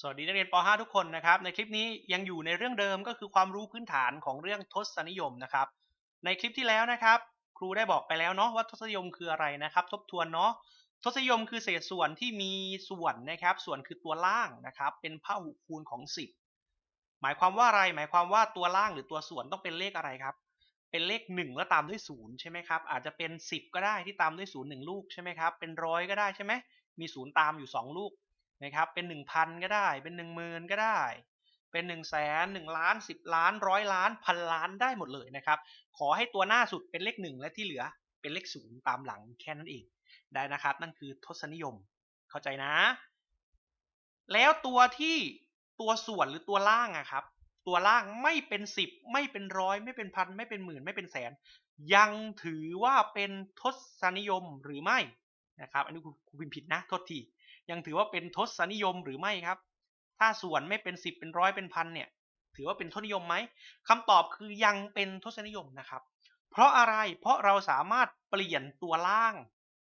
สวัสดีนักเรียนป .5 ทุกคนนะครับ ในคลิปนี้ยังอยู่ในเรื่องเดิมก็คือความรู้พื้นฐานของเรื่องทศนิยมนะครับ ในคลิปที่แล้วนะครับ ครูได้บอกไปแล้วเนาะว่าทศนิยมคืออะไรนะครับ ทบทวนเนาะทศนิยมคือเศษส่วนที่มีส่วนนะครับ ส่วนคือตัวล่างนะครับ เป็นพหุคูณของ 10 หมายความว่าอะไร หมายความว่าตัวล่างหรือตัวส่วนต้องเป็นเลขอะไรครับ เป็นเลข 1 แล้วตามด้วย0ใช่ไหมครับ อาจจะเป็น 10 ก็ได้ที่ตามด้วย0 1 ลูกใช่ไหมครับ เป็นร้อยก็ได้ใช่ไหมมี 0 ตามอยู่ 2 ลูก นะครับเป็น 1,000 ก็ได้ เป็น10,000 ก็ได้ เป็น1 0 0 0 0แสน1ล้าน 10 ล้านร้อยล้านพันล้านได้หมดเลยนะครับ ขอให้ตัวหน้าสุดเป็นเลข 1 และที่เหลือเป็นเลข 0 ตามหลังแค่นั้นเองได้นะครับ นั่นคือทศนิยมเข้าใจนะ แล้วตัวที่ตัวส่วนหรือตัวล่างอะครับตัวล่างไม่เป็น10ไม่เป็นร้อยไม่เป็นพันไม่เป็นหมื่นไม่เป็นแสน ยังถือว่าเป็นทศนิยมหรือไม่นะครับ อันนี้ครูพิมพ์ผิดนะโทษที ยังถือว่าเป็นทศนิยมหรือไม่ครับ ถ้าส่วนไม่เป็นสิบเป็นร้อยเป็นพันเนี่ย ถือว่าเป็นทศนิยมไหมคำตอบคือยังเป็นทศนิยมนะครับ เพราะอะไรเพราะเราสามารถเปลี่ยนตัวล่าง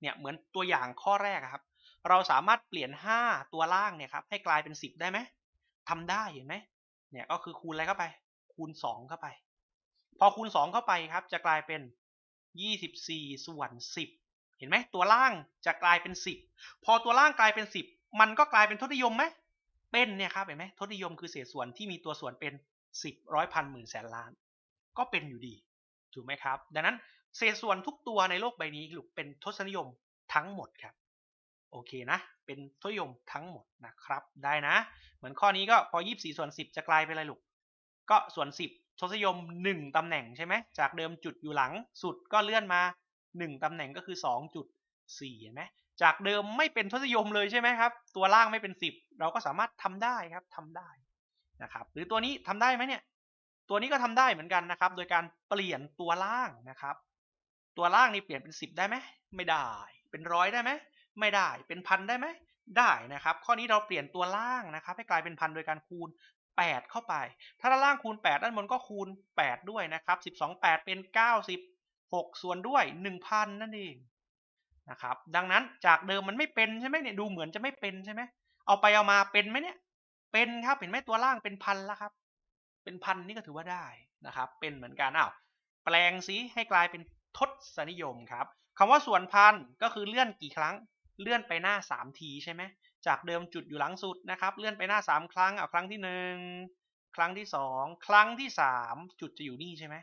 เนี่ยเหมือนตัวอย่างข้อแรกครับ เราสามารถเปลี่ยน 5 ตัวล่างเนี่ยครับให้กลายเป็น 10 ได้ไหมทำได้เห็นไหมเนี่ยก็คือคูณอะไรเข้าไป คูณ 2 เข้าไป พอคูณ 2 เข้าไปครับ จะกลายเป็น 24 ส่วน 10 เห็นไหมตัวล่างจะกลายเป็น 10 พอตัวล่างกลายเป็น 10 มันก็กลายเป็นทศนิยมไหมเป็นเนี่ยครับเห็นไหมทศนิยมคือเศษส่วนที่มีตัวส่วนเป็น 10ร้อยพันหมื่นแสนล้าน ก็เป็นอยู่ดี ถูกไหมครับ ดังนั้นเศษส่วนทุกตัวในโลกใบนี้ลูกเป็นทศนิยมทั้งหมดครับโอเคนะ เป็นทศนิยมทั้งหมดนะครับ ได้นะ เหมือนข้อนี้ก็พอ 24 ส่วน 10 จะกลายเป็นอะไรลูก ก็ส่วน 10 ทศนิยม 1 ตำแหน่งใช่ไหม จากเดิมจุดอยู่หลังสุดก็เลื่อนมา 1ตำแหน่งก็คือ 2.4เห็นไหมจากเดิมไม่เป็นทศนิยมเลยใช่ไหมครับ ตัวล่างไม่เป็น 10 เราก็สามารถทำได้ครับทำได้นะครับ หรือตัวนี้ทำได้ไหมเนี่ย ตัวนี้ก็ทำได้เหมือนกันนะครับ โดยการเปลี่ยนตัวล่างนะครับ ตัวล่างนี่เปลี่ยนเป็น 10 ได้ไหมไม่ได้ เป็นร้อยได้ไหมไม่ได้ เป็นพันได้ไหมได้นะครับ ข้อนี้เราเปลี่ยนตัวล่างนะครับ ให้กลายเป็นพันโดยการคูณ 8 เข้าไป ถ้าด้านล่างคูณ 8 ด้านบนก็คูณ 8 ด้วยนะครับ 12 8 เป็น 90 6 ส่วนด้วย 1,000 นั่นเองนะครับดังนั้นจากเดิมมันไม่เป็นใช่ไหมเนี่ยดูเหมือนจะไม่เป็นใช่ไหมเอาไปเอามาเป็นไหมเนี่ยเป็นครับเห็นไหมตัวล่างเป็นพันแล้วครับ เป็นพันนี่ก็ถือว่าได้นะครับ เป็นเหมือนกันอ้าวแปลงซิให้กลายเป็นทศนิยมครับคำว่าส่วนพันก็คือเลื่อนกี่ครั้งเลื่อนไปหน้า 3 ทีใช่ไหมจากเดิมจุดอยู่หลังสุดนะครับ เลื่อนไปหน้า 3 ครั้งเอาครั้งที่ 1 ครั้งที่ 2 ครั้งที่ 3 จุดจะอยู่นี่ใช่ไหม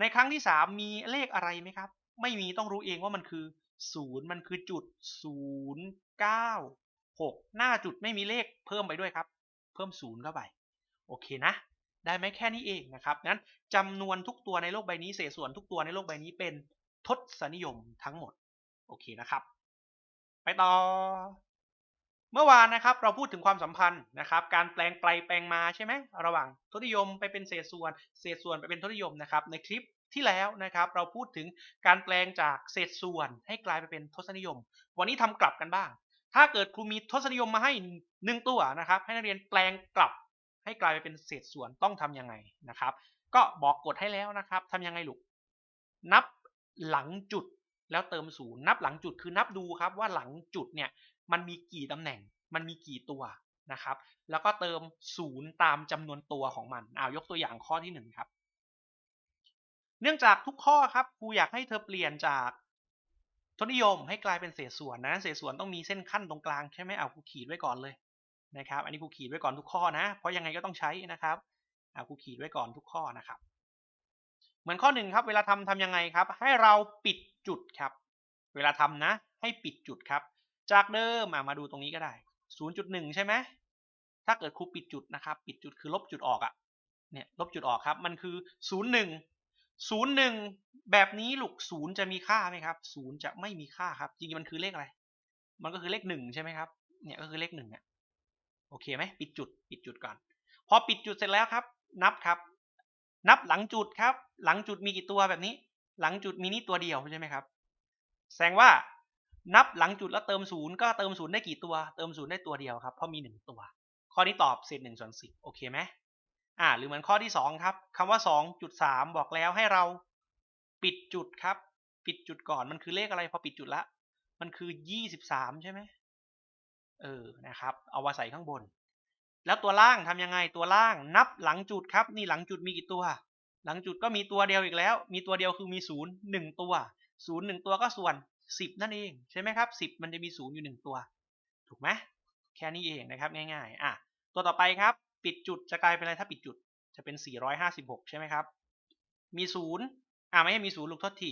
ในครั้งที่3มีเลขอะไรไหมครับ ไม่มีต้องรู้เองว่ามันคือ0มันคือจุด0 9 6หกหน้าจุดไม่มีเลขเพิ่มไปด้วยครับ เพิ่ม0เข้าไป โอเคนะ ได้ไหมแค่นี้เองนะครับงั้นจำนวนทุกตัวในโลกใบนี้เศษส่วนทุกตัวในโลกใบนี้เป็นทศนิยมทั้งหมด โอเคนะครับ ไปต่อ เมื่อวานนะครับเราพูดถึงความสัมพันธ์นะครับ การแปลงไปแปลงมาใช่ไหมระหว่างทศนิยมไปเป็นเศษส่วน เศษส่วนไปเป็นทศนิยมนะครับ ในคลิปที่แล้วนะครับเราพูดถึงการแปลงจากเศษส่วนให้กลายไปเป็นทศนิยม วันนี้ทำกลับกันบ้าง ถ้าเกิดครูมีทศนิยมมาให้หนึ่งตัวนะครับ ให้นักเรียนแปลงกลับให้กลายไปเป็นเศษส่วนต้องทํำยังไงนะครับ ก็บอกกฎให้แล้วนะครับทำยังไงลูกนับหลังจุดแล้วเติมศูนย์นับหลังจุดคือนับดูครับว่าหลังจุดเนี่ย มันมีกี่ตำแหน่ง มันมีกี่ตัวนะครับ แล้วก็เติมศูนย์ตามจำนวนตัวของมันเอายกตัวอย่างข้อที่หนึ่งครับ เนื่องจากทุกข้อครับครูอยากให้เธอเปลี่ยนจากทศนิยมให้กลายเป็นเศษส่วนนะ เศษส่วนต้องมีเส้นขั้นตรงกลางใช่ไหมเอาครูขีดไว้ก่อนเลยนะครับ อันนี้ครูขีดไว้ก่อนทุกข้อนะ เพราะยังไงก็ต้องใช้นะครับเอาครูขีดไว้ก่อนทุกข้อนะครับ เหมือนข้อหนึ่งครับ เวลาทำทำยังไงครับ ให้เราปิดจุดครับ เวลาทำนะ ให้ปิดจุดครับ จากเดิมมาดูตรงนี้ก็ได้ 0.1 ใช่ไหมถ้าเกิดครูปิดจุดนะครับ ปิดจุดคือลบจุดออกอะ่ะเนี่ยลบจุดออกครับมันคือ 01 01 แบบนี้ลูก0จะมีค่าไหมครับ0จะไม่มีค่าครับจริงๆมันคือเลขอะไร มันก็คือเลข1ใช่ไหมครับเนี่ยก็คือเลข1อะโอเคไหมปิดจุดปิดจุดก่อน พอปิดจุดเสร็จแล้วครับ นับครับ นับหลังจุดครับ หลังจุดมีกี่ตัวแบบนี้ หลังจุดมีนี่ตัวเดียวใช่ไหมครับ แสดงว่า นับหลังจุดแล้วเติมศูนย์ก็เติมศูนย์ได้กี่ตัว เติมศูนย์ได้ตัวเดียวครับ เพราะมีหนึ่งตัว ข้อนี้ตอบเศษหนึ่งส่วนสิบโอเคไหมอ่า หรือเหมือนข้อที่สองครับคำว่าสองจุดสามบอกแล้วให้เราปิดจุดครับ ปิดจุดก่อนมันคือเลขอะไรพอปิดจุดละ มันคือยี่สิบสามใช่ไหมเออนะครับ เอามาใส่ข้างบน แล้วตัวล่างทำยังไงตัวล่างนับหลังจุดครับ นี่หลังจุดมีกี่ตัว หลังจุดก็มีตัวเดียวอีกแล้ว มีตัวเดียวคือมีศูนย์หนึ่งตัวศูนย์หนึ่งตัวก็ส่วน สิบนั่นเองใช่ไหมครับสิบมันจะมีศูนย์อยู่หนึ่งตัว ถูกไหมแค่นี้เองนะครับง่ายๆอะตัวต่อไปครับ ปิดจุดจะกลายเป็นอะไรถ้าปิดจุดจะเป็น 456 ใช่ไหมครับ มีศูนย์อ่าไม่ให้มีศูนย์ลูกทษที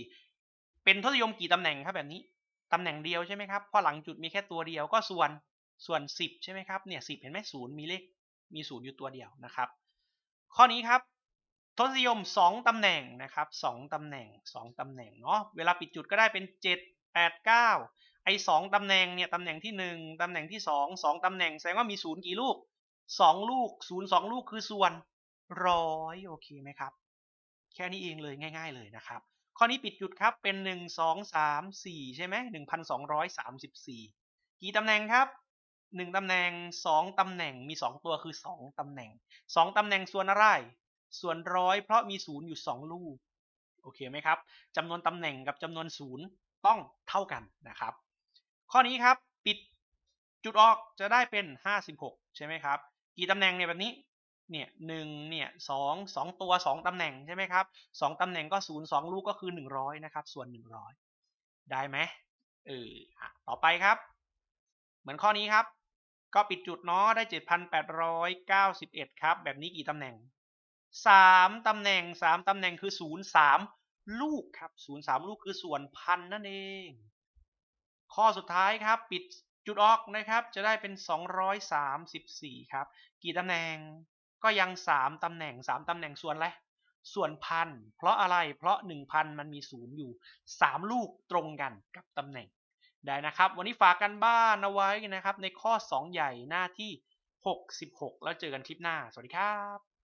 เป็นทศนิยมกี่ตำแหน่งครับแบบนี้ตำแหน่งเดียวใช่ไหมครับเพราะหลังจุดมีแค่ตัวเดียวก็ส่วนส่วน 10 ใช่ไหมครับเนี่ย10เห็นไหมศูนย์มีเลขมีศูนย์อยู่ตัวเดียวนะครับ ข้อนี้ครับทศนิยม 2ตำแหน่งนะครับ2ตำแหน่ง 2ตำแหน่งเนาะเวลาปิดจุดก็ได้เป็น 7 8 9ไอ้2ตำแหน่งเนี่ยตำแหน่งที่1ตำแหน่งที่2 2ตำแหน่งแสดงว่ามีศูนย์กี่ลูก2ลูก0 2ลูกคือส่วนร้อยโอเคไหมครับ แค่นี้เองเลยง่าย ๆ เลยนะครับ ข้อนี้ปิดจุดครับเป็น1 2 3 4ใช่ไหม1,234กี่ตำแหน่งครับ1ตำแหน่ง2ตำแหน่งมี2ตัวคือ2ตำแหน่ง2ตำแหน่งส่วนอะไรส่วนร้อยเพราะมีศูนย์อยู่2ลูกโอเคไหมครับจำนวนตำแหน่งกับจำนวนศูนย์ ต้องเท่ากันนะครับ ข้อนี้ครับปิดจุดออกจะได้เป็น 56 ใช่ไหมครับ กี่ตำแหน่งเนี่ยแบบนี้เนี่ยหนึ่งเนี่ยสองสองตัวสองตำแหน่งใช่ไหมครับสองตำแหน่งก็ศูนย์สองลูกก็คือหนึ่งร้อยนะครับส่วนหนึ่งร้อยได้ไหมเอออะต่อไปครับ เหมือนข้อนี้ครับ ก็ปิดจุดเนาะได้เจ็ดพันแปดร้อยเก้าสิบเอ็ดครับ แบบนี้กี่ตำแหน่งสามตำแหน่งสามตำแหน่งคือศูนย์สาม ลูกครับศูนย์สามลูกคือส่วนพันนั่นเอง ข้อสุดท้ายครับปิดจุดออกนะครับ จะได้เป็น 234 ครับ กี่ตำแหน่งก็ยัง 3 ตำแหน่ง 3 ตำแหน่งส่วนอะไรส่วนพัน เพราะอะไร เพราะ 1,000 มันมีศูนย์อยู่ 3 ลูกตรงกันกับตำแหน่ง ได้นะครับ วันนี้ฝากกันบ้านเอาไว้นะครับ ในข้อ 2 ใหญ่หน้าที่ 66 แล้วเจอกันคลิปหน้า สวัสดีครับ